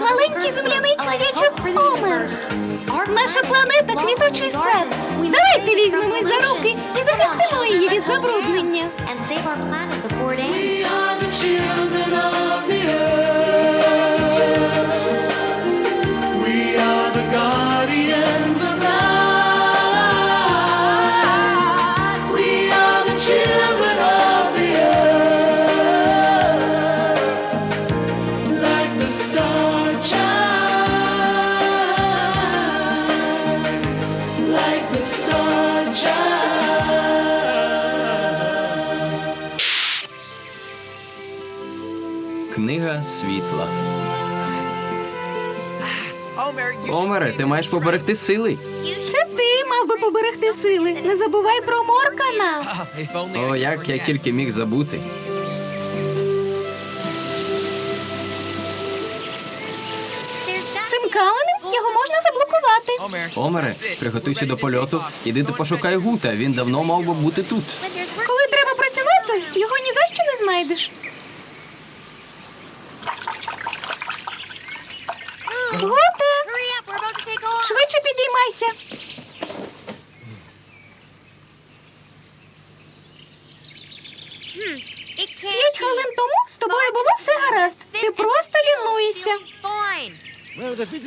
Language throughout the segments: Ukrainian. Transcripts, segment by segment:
маленький земляний чоловічок Омер. Наша планета квіточий сад. Давайте візьмемось за руки і захистимо її від забруднення. Світла. Омере, ти маєш поберегти сили. Це ти мав би поберегти сили. Не забувай про Моркана. О, як я тільки міг забути. Цим каменем його можна заблокувати. Омере, приготуйся до польоту. Іди ти пошукай гута. Він давно мав би бути тут. Коли треба працювати, його ні за що не знайдеш. Готе! Швидше підіймайся. П'ять хвилин тому з тобою було все гаразд. Ти просто лінуєшся.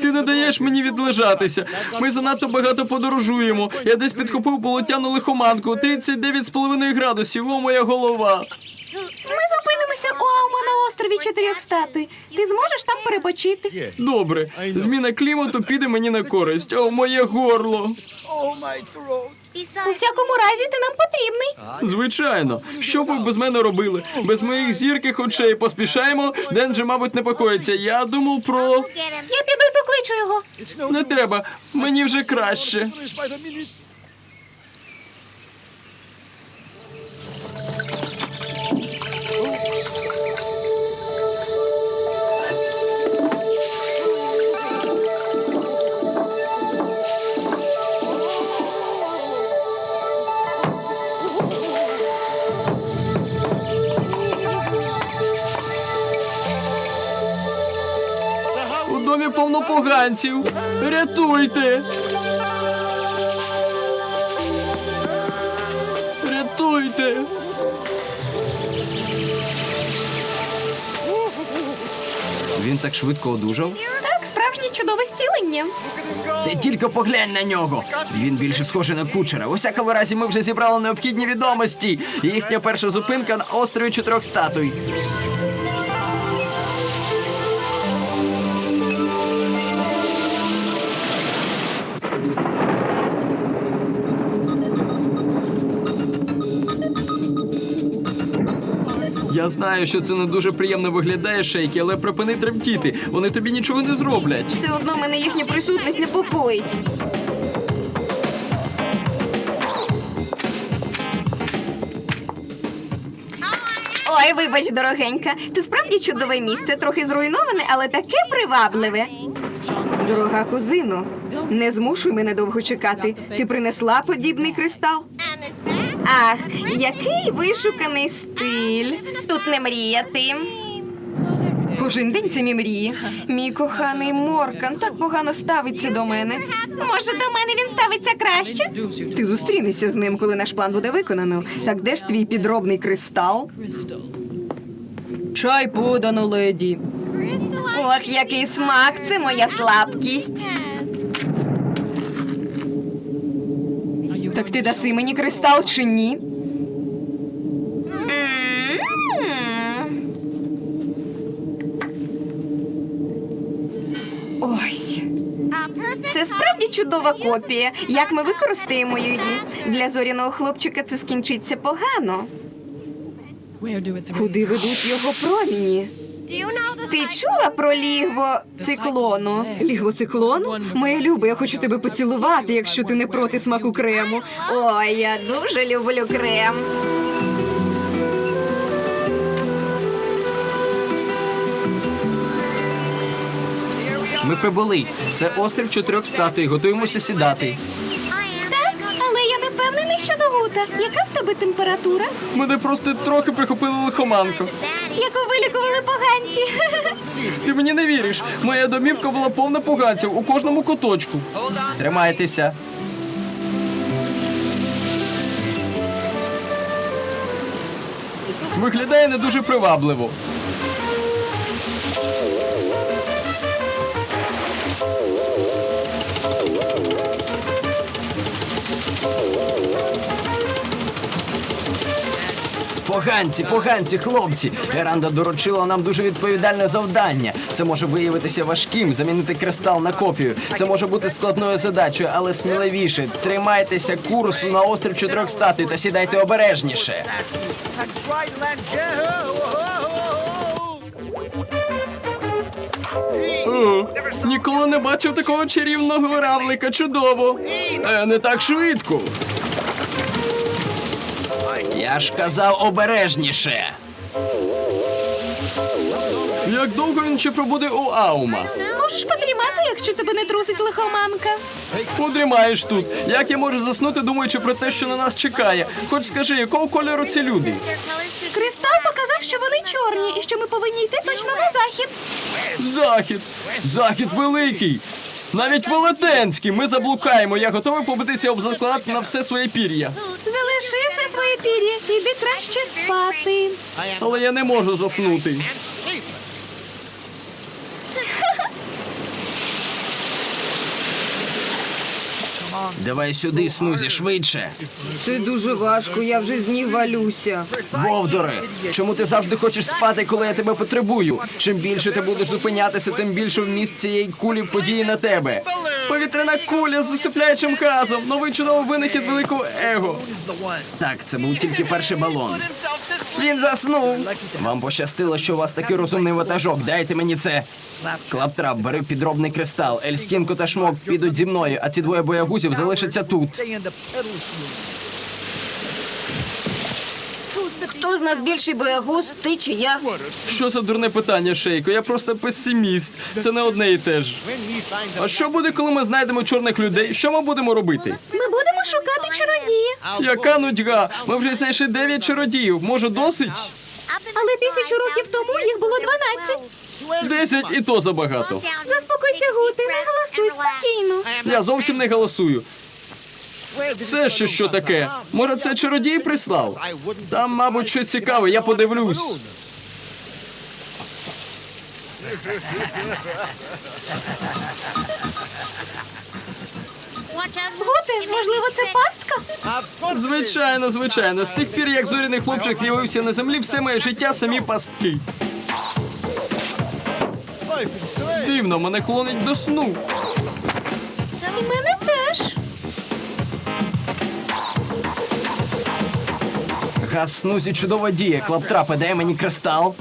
Ти не даєш мені відлежатися. Ми занадто багато подорожуємо. Я десь підхопив полотяну лихоманку. 39,5 градусів. О, моя голова. Ми зупинимося у Аума на острові чотирьох статуй. Ти зможеш там перепочити. Добре, зміна клімату піде мені на користь. О, моє горло. У всякому разі, ти нам потрібний. Звичайно, що б ви без мене робили? Без моїх зірких очей поспішаємо. Ден же, мабуть, непокоїться. Я думав про. Я піду і покличу його. Не треба, мені вже краще. Повно. Рятуйте. Рятуйте. Він так швидко одужав. Так, справжнє чудове стілення. Ти тільки поглянь на нього. Він більше схожий на кучера. У всякому разі, ми вже зібрали необхідні відомості. Їхня перша зупинка на острові чотирьох статуй. Я знаю, що це не дуже приємно виглядає, шейки, але припини тремтіти. Вони тобі нічого не зроблять. Все одно мене їхня присутність непокоїть. Ой, вибач, дорогенька. Це справді чудове місце, трохи зруйноване, але таке привабливе. Дорога кузино, не змушуй мене довго чекати. Ти принесла подібний кристал? Ах, який вишуканий стиль. Тут не мріяти. Кожен день це мій мрії. Мій коханий Моркан так погано ставиться до мене. Може, до мене він ставиться краще? Ти зустрінешся з ним, коли наш план буде виконано. Так де ж твій підробний кристал? Чай подано, леді. Ох, який смак, це моя слабкість. Так ти даси мені кристал чи ні? Ось. Це справді чудова копія. Як ми використаємо її? Для зоряного хлопчика це скінчиться погано. Куди ведуть його проміні? Ти чула про лігво циклону? Лігво циклону? Моя люба, я хочу тебе поцілувати, якщо ти не проти смаку крему. Ой, я дуже люблю крем. Ми прибули. Це острів чотирьох статуй. Готуємося сідати. Так, але я не впевнений щодо гута. Яка в тебе температура? Мене просто трохи прихопили лихоманку. Яку вилікували поганці? Ти мені не віриш. Моя домівка була повна поганців у кожному куточку. Тримайтеся. Виглядає не дуже привабливо. Поганці, поганці, хлопці. Еранда доручила нам дуже відповідальне завдання. Це може виявитися важким, замінити кристал на копію. Це може бути складною задачею, але сміливіше. Тримайтеся курсу на острів чотирьох статуй та сідайте обережніше. О, ніколи не бачив такого чарівного равлика. Чудово. Е, не так швидко. Я ж казав обережніше. Як довго він ще пробуде у Аума? Можеш подрімати, якщо тебе не трусить лихоманка. Подрімаєш тут. Як я можу заснути, думаючи про те, що на нас чекає? Хоч скажи, якого кольору ці люди? Кристал показав, що вони чорні і що ми повинні йти точно на захід. Захід. Захід великий. Навіть велетенські. Ми заблукаємо. Я готовий побитися об заклад на все своє пір'я. Залиши все своє пір'я, іди краще спати. Але я не можу заснути. Давай сюди, Снузі, швидше. Це дуже важко, я вже з ніг валюся. Вовдоре, чому ти завжди хочеш спати, коли я тебе потребую? Чим більше ти будеш зупинятися, тим більше вміст цієї кулі події на тебе. Повітряна куля з усипляючим газом. Новий чудовий винахід великого его. Так, це був тільки перший балон. Він заснув. Вам пощастило, що у вас такий розумний ватажок. Дайте мені це. Клаптрап, бери підробний кристал. Ельстінко та шмок підуть зі мною, а ці двоє боягузів залишаться тут. Хто з нас більший боягуз, ти чи я? Що за дурне питання, Шейко? Я просто песиміст. Це не одне і те ж. А що буде, коли ми знайдемо чорних людей? Що ми будемо робити? Ми будемо шукати чародії. Яка нудьга? Ми вже знайшли дев'ять чародіїв. Може, досить? Але тисячу років тому їх було 12. Десять і то забагато. Заспокойся, Гути, не голосуй спокійно. Я зовсім не голосую. Це ще що таке? Може, це чародій прислав? Там, мабуть, щось цікаве, я подивлюсь. Гути, можливо, це пастка? Звичайно, звичайно. З тих пір, як зоряний хлопчик з'явився на землі, все моє життя самі пастки. Дивно, мене клонить до сну. Газ снузі чудова дія. Клаптрапе, дай мені кристал.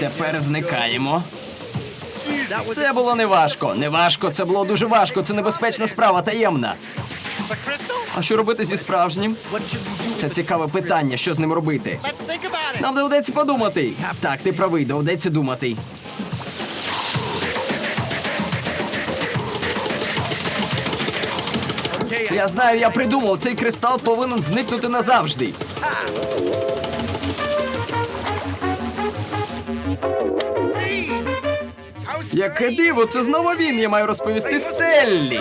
Тепер зникаємо. Це було неважко. Неважко, це було дуже важко. Це небезпечна справа, таємна. А що робити зі справжнім? Це цікаве питання, що з ним робити. Нам доведеться подумати. Так, ти правий, доведеться думати. Я знаю, я придумав, цей кристал повинен зникнути назавжди. Яке диво, це знову він. Я маю розповісти Стеллі.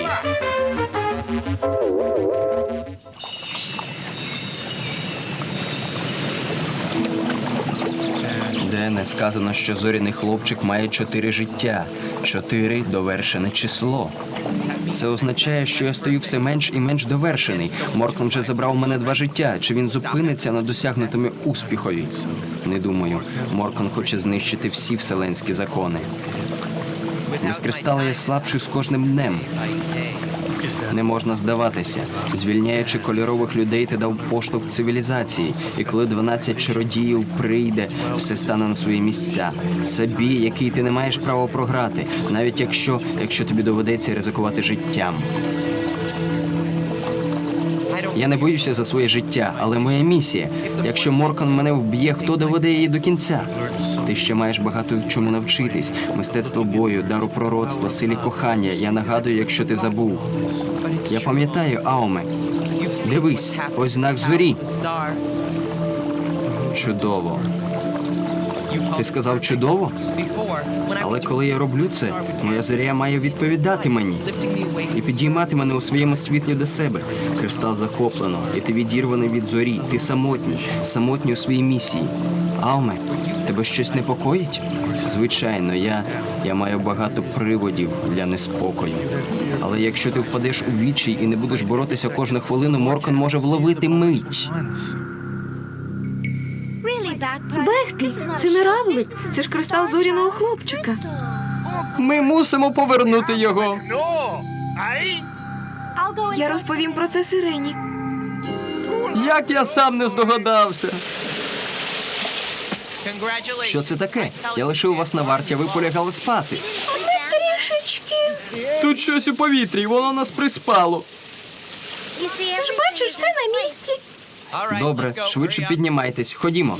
Де не сказано, що зоряний хлопчик має чотири життя, чотири довершене число. Це означає, що я стою все менш і менш довершений. Моркон вже забрав у мене два життя. Чи він зупиниться на досягнутому успіхові? Не думаю. Моркон хоче знищити всі вселенські закони. Без кристала я слабший з кожним днем. Не можна здаватися. Звільняючи кольорових людей, ти дав поштовх цивілізації. І коли 12 чародіїв прийде, все стане на свої місця. Це бій, який ти не маєш права програти, навіть якщо, якщо тобі доведеться ризикувати життям. Я не боюся за своє життя, але моя місія. Якщо Моркан мене вб'є, хто доведе її до кінця? Ти ще маєш багато чому навчитись: мистецтво бою, дару пророцтва, силі кохання. Я нагадую, якщо ти забув. Я пам'ятаю, Аоме. Дивись, ось знак зорі. Чудово. Ти сказав чудово? Але коли я роблю це, моя зоря має відповідати мені і підіймати мене у своєму світлі до себе. Кристал захоплено, і ти відірваний від зорі. Ти самотній, самотній у своїй місії. Ауме, тебе щось непокоїть? Звичайно, я, я маю багато приводів для неспокою. Але якщо ти впадеш у відчай і не будеш боротися кожну хвилину, Моркан може вловити мить. Це не равлик, це ж кристал зоряного хлопчика. Ми мусимо повернути його. Я розповім про це сирені. Як я сам не здогадався. Що це таке? Я лишив вас на варті, а ви полягали спати. Трішечки. Тут щось у повітрі, воно нас приспало. Ти ж бачиш, все на місці. Добре, швидше піднімайтесь. Ходімо.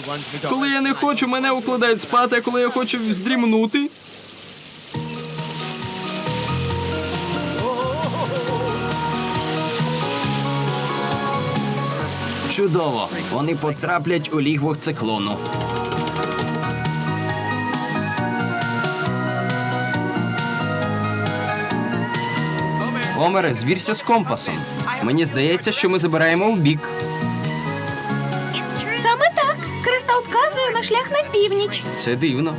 Коли я не хочу, мене укладають спати, а коли я хочу здрімнути. Чудово! Вони потраплять у лігво циклону. Омере, звірся з компасом. Мені здається, що ми забираємо в бік. Шлях на північ. Це дивно.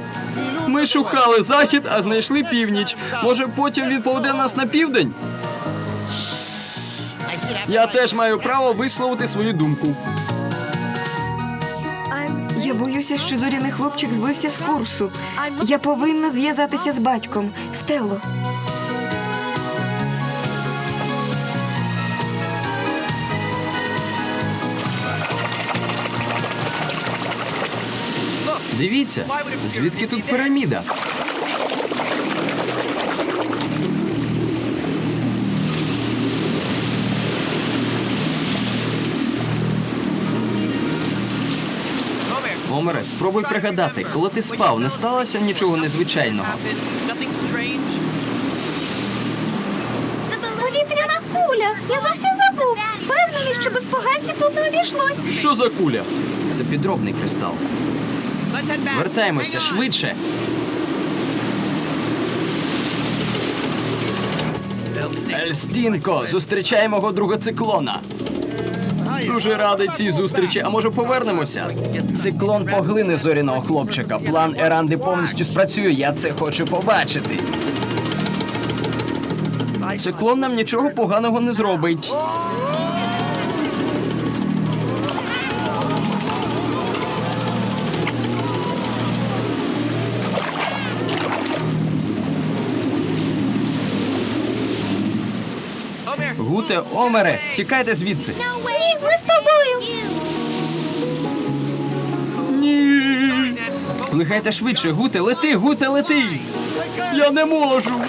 Ми шукали захід, а знайшли північ. Може, потім він поведе нас на південь? Я теж маю право висловити свою думку. Я боюся, що зоряний хлопчик збився з курсу. Я повинна зв'язатися з батьком. Стелло. Дивіться, звідки тут піраміда? Омере, спробуй пригадати, коли ти спав, не сталося нічого незвичайного. Повітряна куля. Я зовсім забув. Впевнений, що без поганців тут не обійшлось. Що за куля? Це підробний кристал. Вертаємося швидше. Ельстінко, зустрічай мого друга циклона. Дуже радий цій зустрічі. А може повернемося? Циклон поглине зоряного хлопчика. План Еранди повністю спрацює. Я це хочу побачити. Циклон нам нічого поганого не зробить. Гуте, Омере, тікайте звідси. Ні, ми з тобою. Ні. Лихайте швидше, Гуте, лети, Гуте, лети. Я не можу.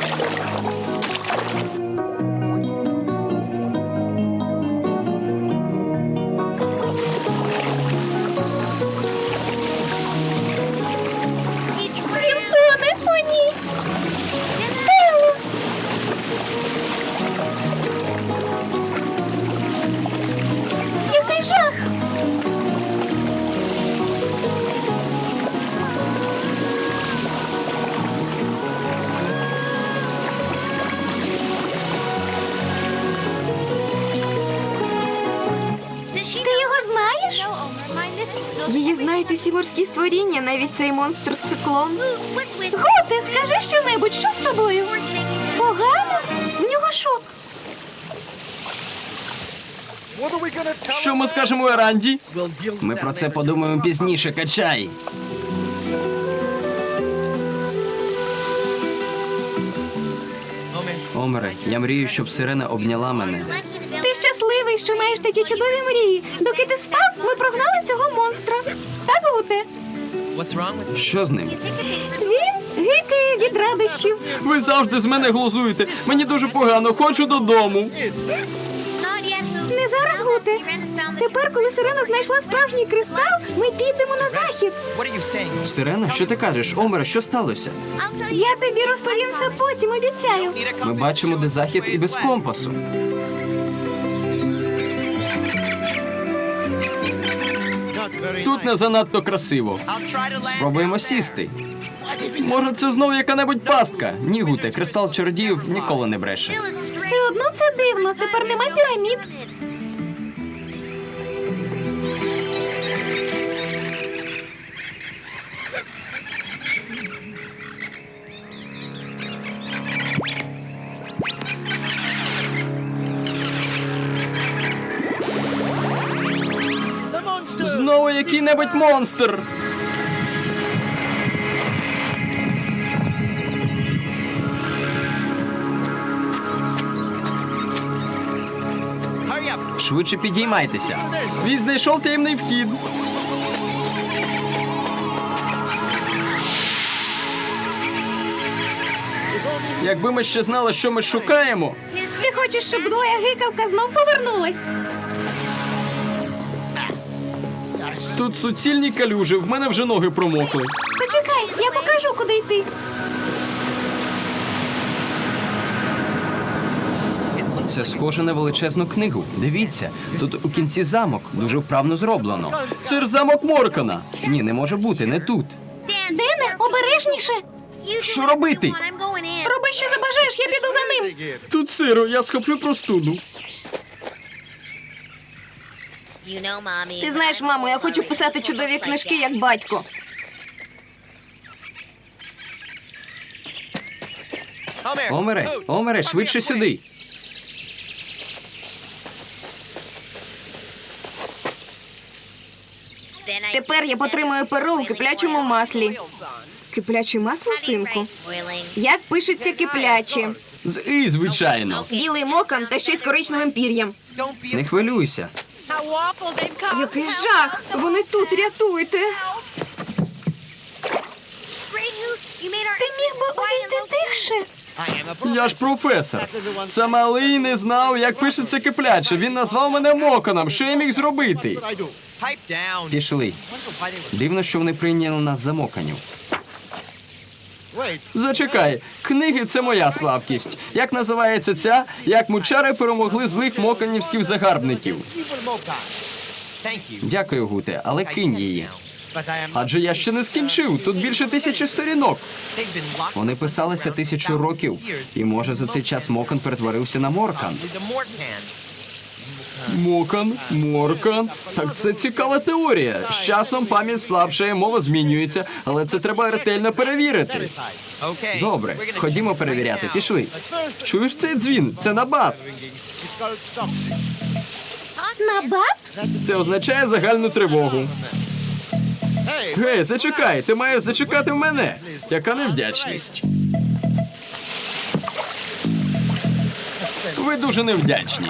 Ти його знаєш? Її знають усі морські створіння, навіть цей монстр циклон. Готе, скажи щонебудь, що з тобою? Погано? В нього шок. Що ми скажемо Еранді? Ми про це подумаємо пізніше, качай. Омере, я мрію, щоб сирена обняла мене. Ти що маєш такі чудові мрії. Доки ти спав, ми прогнали цього монстра. Так, Гуте? Що з ним? Він гикає від радощів. Ви завжди з мене глузуєте. Мені дуже погано, хочу додому. Не зараз, Гуте. Тепер, коли сирена знайшла справжній кристал, ми підемо на захід. Сирена, що ти кажеш? Омере, що сталося? Я тобі розповім все потім, обіцяю. Ми бачимо, де захід і без компасу. Не занадто красиво. Спробуємо сісти. Може, це знову яка-небудь пастка? Ні, Гуте, кристал чародіїв ніколи не бреше. Все одно це дивно. Тепер нема пірамід. Знову який-небудь монстр. Швидше підіймайтеся. Він знайшов таємний вхід. Якби ми ще знали, що ми шукаємо, Ти хочеш, щоб Двоя гикавка знов повернулась? Тут суцільні калюжі, в мене вже ноги промокли. Почекай, я покажу, куди йти. Це схоже на величезну книгу. Дивіться, тут у кінці замок дуже вправно зроблено. Це ж замок Моркана. Ні, не може бути, не тут. Дене, обережніше. Що робити? Роби, що забажаєш, я піду за ним. Тут сиро, я схоплю простуду. Ти знаєш, мамо, я хочу писати чудові книжки, як батько. Омере, Омере, швидше сюди. Тепер я потримую перо у киплячому маслі. Кипляче масло, синку? Як пишеться кипляче? З і, звичайно. Білий мокан та ще й з коричневим пір'ям. Не хвилюйся. Який жах! Вони тут рятуйте. Ти міг би увійти тихше. Я ж професор. Це малий не знав, як пишеться кипляче. Він назвав мене Моконом. Що я міг зробити? Пішли. Дивно, що вони прийняли нас за моканів. Зачекай, книги це моя слабкість. Як називається ця? Як мучари перемогли злих моканівських загарбників? Дякую, Гуте, але кинь її. Адже я ще не скінчив. Тут більше тисячі сторінок. Вони писалися тисячу років, і може за цей час Мокан перетворився на Моркан. Мокан, Моркан. Так це цікава теорія. З часом пам'ять слабшає, мова змінюється, але це треба ретельно перевірити. Добре, ходімо перевіряти. Пішли. Чуєш цей дзвін? Це набат. Набат? Це означає загальну тривогу. Гей, зачекай, ти маєш зачекати в мене. Яка невдячність. Ви дуже невдячні.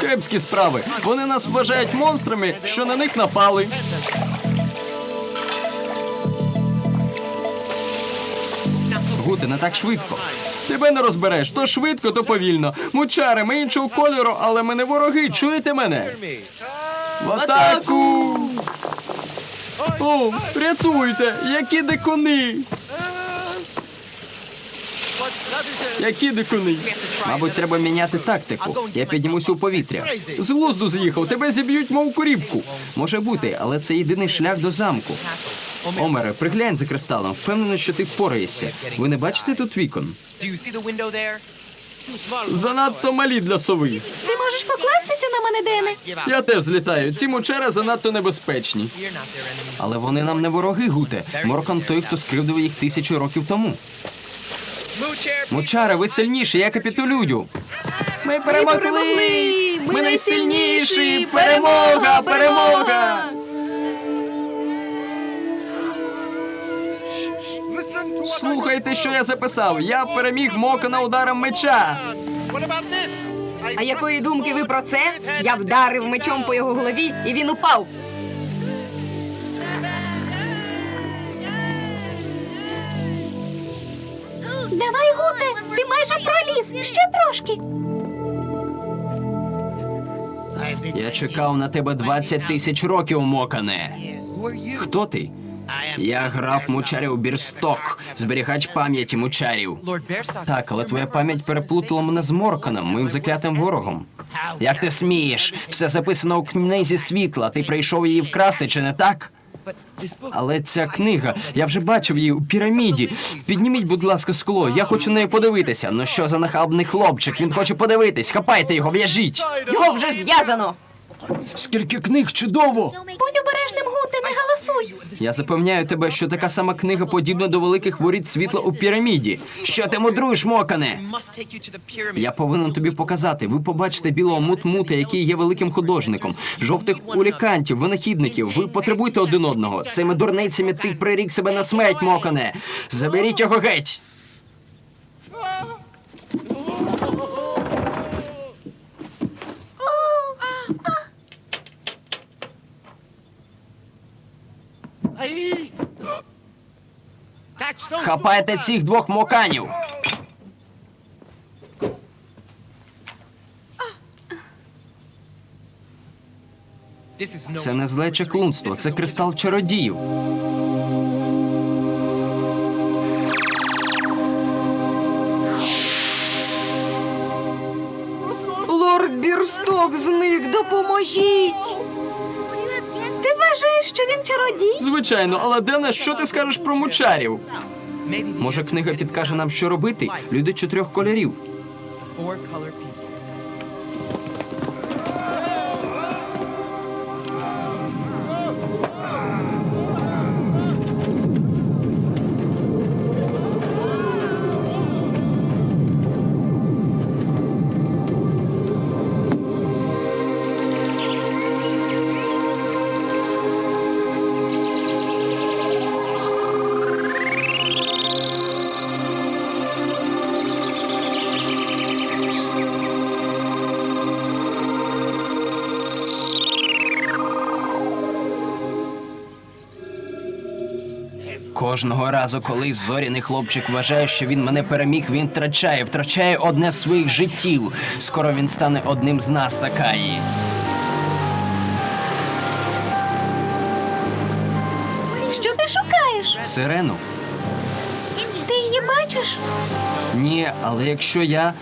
Кепські справи. Вони нас вважають монстрами, що на них напали. Гуте, не так швидко. Тебе не розбереш, то швидко, то повільно. Мучари, ми іншого кольору, але ми не вороги. Чуєте мене? В атаку! О, рятуйте! Які дикуни! Які дикуни? Мабуть, треба міняти тактику. Я піднімуся у повітря. З глузду з'їхав, тебе зіб'ють, мов куріпку. Може бути, але це єдиний шлях до замку. Омере, приглянь за кристалом. Впевнений, що ти впораєшся. Ви не бачите тут вікон? Занадто малі для сови. Ти можеш покластися на мене, Дене? Я теж злітаю. Ці мучери занадто небезпечні. Але вони нам не вороги, Гуте. Моркан той, хто скривдив їх тисячу років тому. Мучари, ви сильніші, я капітулюю. Ми перемогли! перемогли! Ми найсильніші! Перемога! Перемога! Слухайте, що я записав. Я переміг Мокана ударом меча. А якої думки ви про це? Я вдарив мечом по його голові, і він упав. Давай, Гуте, ти майже проліз. Ще трошки. Я чекав на тебе 20 тисяч років, мокане. Хто ти? Я граф мучарів Бірсток, зберігач пам'яті мучарів. Так, але твоя пам'ять переплутала мене з Морканом, моїм заклятим ворогом. Як ти смієш? Все записано у книзі світла. Ти прийшов її вкрасти, чи не так? Але ця книга, я вже бачив її у піраміді. Підніміть, будь ласка, скло. Я хочу на неї подивитися. Ну що за нахабний хлопчик? Він хоче подивитись. Хапайте його, в'яжіть. Його вже зв'язано. Скільки книг чудово! Будь обережним, Гуте, не. Я запевняю тебе, що така сама книга подібна до великих воріт світла у піраміді. Що ти мудруєш, мокане? Я повинен тобі показати. Ви побачите білого мут-мута, який є великим художником, жовтих улікантів, винахідників. Ви потребуєте один одного. Цими дурницями ти прирік себе на смерть, мокане. Заберіть його геть. Хапайте цих двох моканів. Це не зле чаклунство, це кристал чародіїв. Лорд Бірсток зник, допоможіть. Ти вважаєш, що він чародій? Звичайно, але Дене, що ти скажеш про мучарів? Може, книга підкаже нам, що робити? Люди чотирьох кольорів. Кожного разу, коли зоряний хлопчик вважає, що він мене переміг, він втрачає, втрачає одне з своїх життів. Скоро він стане одним з нас, такаї. Що ти шукаєш? Сирену? Ти її бачиш? Ні, але якщо я.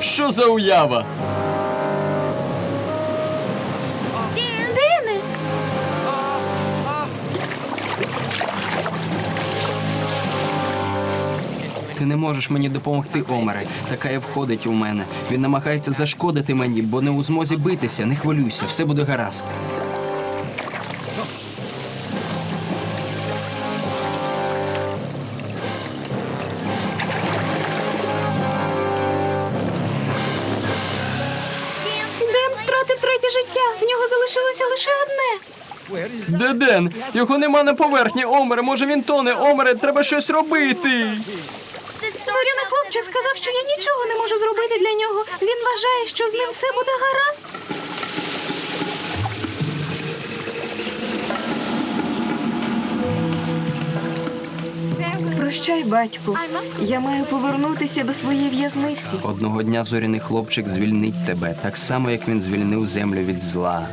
Що за уява? Ти не можеш мені допомогти, Омере. Такая входить у мене. Він намагається зашкодити мені, бо не у змозі битися. Не хвилюйся, все буде гаразд. Ден втратив третє життя. В нього залишилося лише одне. Де Ден? Його нема на поверхні, Омере. Може він тоне, Омере, треба щось робити. Зоряний хлопчик сказав, що я нічого не можу зробити для нього. Він вважає, що з ним все буде гаразд. Прощай, батьку. Я маю повернутися до своєї в'язниці. Одного дня зоряний хлопчик звільнить тебе, так само як він звільнив землю від зла.